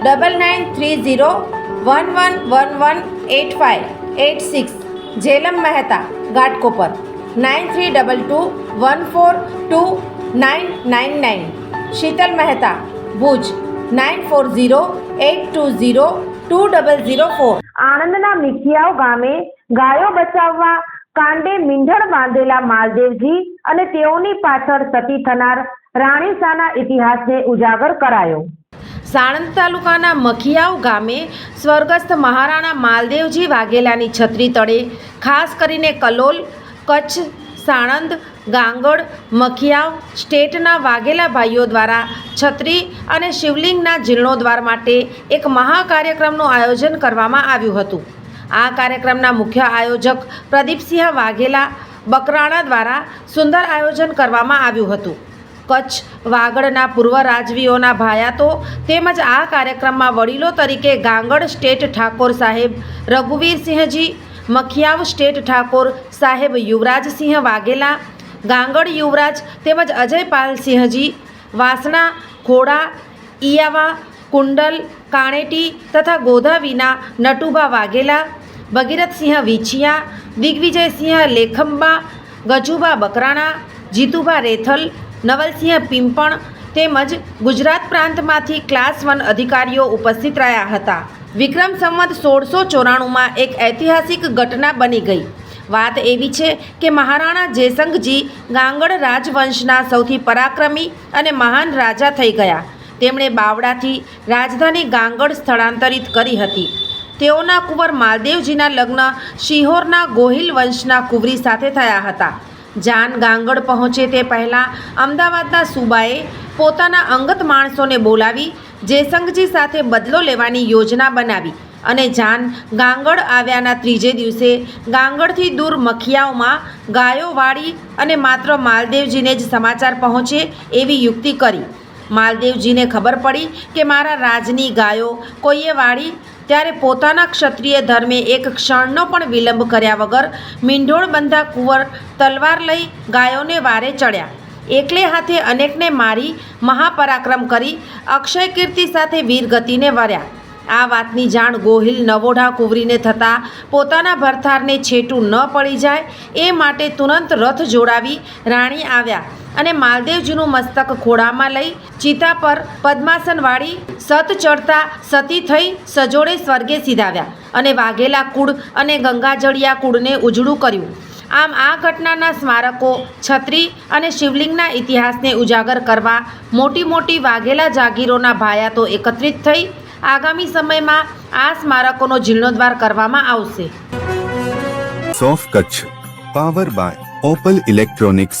double nine three zero one one one one eight five eight six Jhelam Mehta Ghatkopar nine three double two one four two nine nine nine Sheetal Mehta Bhuj nine four zero eight two zero two double zero four આણંદના મિથિયાવ ગામે ગાયો બચાવવા કાંડે મીંઢણ બાંધેલા માલદેવજી અને તેઓની પાછળ સતી થનાર રાણીસાના ઇતિહાસને ઉજાગર કરાયો. સાણંદ તાલુકાના મખિયાવ ગામે સ્વર્ગસ્થ મહારાણા માલદેવજી વાઘેલાની છત્રી તળે ખાસ કરીને કલોલ, કચ્છ, સાણંદ ગાંગડ મખિયાવ, સ્ટેટના વાઘેલા ભાઈઓ દ્વારા છત્રી અને શિવલિંગના જીર્ણોદ્વાર માટે એક મહાકાર્યક્રમનું આયોજન કરવામાં આવ્યું હતું. આ કાર્યક્રમના મુખ્ય આયોજક પ્રદીપસિંહ વાઘેલા બકરાણા દ્વારા સુંદર આયોજન કરવામાં આવ્યું હતું. કચ્છ, વાગડના પૂર્વ રાજવીઓના ભાયાતો તેમજ આ કાર્યક્રમમાં વડીલો તરીકે ગાંગડ સ્ટેટ ઠાકોર સાહેબ રઘુવીરસિંહજી મખિયાવ સ્ટેટ ઠાકોર સાહેબ યુવરાજસિંહ વાઘેલા, ગાંગડ યુવરાજ તેમજ અજયપાલસિંહજી વાસણા ખોડા ઈયાવા, કુંડલ, કાણેટી તથા ગોધાવીના નટુભા વાઘેલા ભગીરથસિંહ વિછિયા દિગ્વિજયસિંહ લેખંબા, ગજુભા બકરાણા, જીતુભા રેથલ નવલસિંહ પિંપણ તેમજ ગુજરાત પ્રાંતમાંથી ક્લાસ વન અધિકારીઓ ઉપસ્થિત રહ્યા હતા. વિક્રમ સંવત સોળસો ચોરાણુંમાં એક ઐતિહાસિક ઘટના બની ગઈ. વાત એવી છે કે મહારાણા જયસંગજી ગાંગડ રાજવંશના સૌથી પરાક્રમી અને મહાન રાજા થઈ ગયા. તેમણે બાવડાથી રાજધાની ગાંગડ સ્થળાંતરિત કરી હતી. તેઓના કુંવર માલદેવજીના લગ્ન શિહોરના ગોહિલ વંશના કુંવરી સાથે થયા હતા. જાન ગાંગડ પહોંચે તે પહેલાં અમદાવાદના સુબાએ પોતાના અંગત માણસોને બોલાવી જયસંગજી સાથે બદલો લેવાની યોજના બનાવી અને જાન ગાંગડ આવ્યાના ત્રીજે દિવસે ગાંગડથી દૂર મખિયાઓમાં ગાયો વાળી અને માત્ર માલદેવજીને જ સમાચાર પહોંચે એવી યુક્તિ કરી. માલદેવજીને ખબર પડી કે મારા રાજની ગાયો કોઈએ વાળી? ત્યારે પોતાના ક્ષત્રિય ધર્મે એક ક્ષણનો પણ વિલંબ કર્યા વગર મીંઢોળ બંધા કુંવર તલવાર લઈ ગાયોને વારે ચડ્યા. એકલે હાથે અનેકને મારી મહાપરાક્રમ કરી અક્ષય કીર્તિ સાથે વીરગતિને વર્યા. આ વાતની જાણ ગોહિલ નવોઢા કુંવરીને થતાં પોતાના ભરથારને છેટું ન પડી જાય એ માટે તુરંત રથ જોડાવી રાણી આવ્યા. અને માલદેવજીનું મસ્તક ખોળામાં લઈ ચિતા પર પદ્માસન વાળી સત ચડતા સતી થઈ સજોડે સ્વર્ગે સીધાવ્યા અને વાઘેલા કુળ અને ગંગાજળિયા કુળને ઉજળું કર્યું. આમ આ ઘટનાના સ્મારકો છત્રી અને શિવલિંગના ઇતિહાસને ઉજાગર કરવા મોટી મોટી વાઘેલા જાગીરોના ભાયાતો એકત્રિત થઈ આગામી સમયમાં આ સ્મારકોનો જીર્ણોદ્વાર કરવામાં આવશે. સોફ Kutch, power by Opal electronics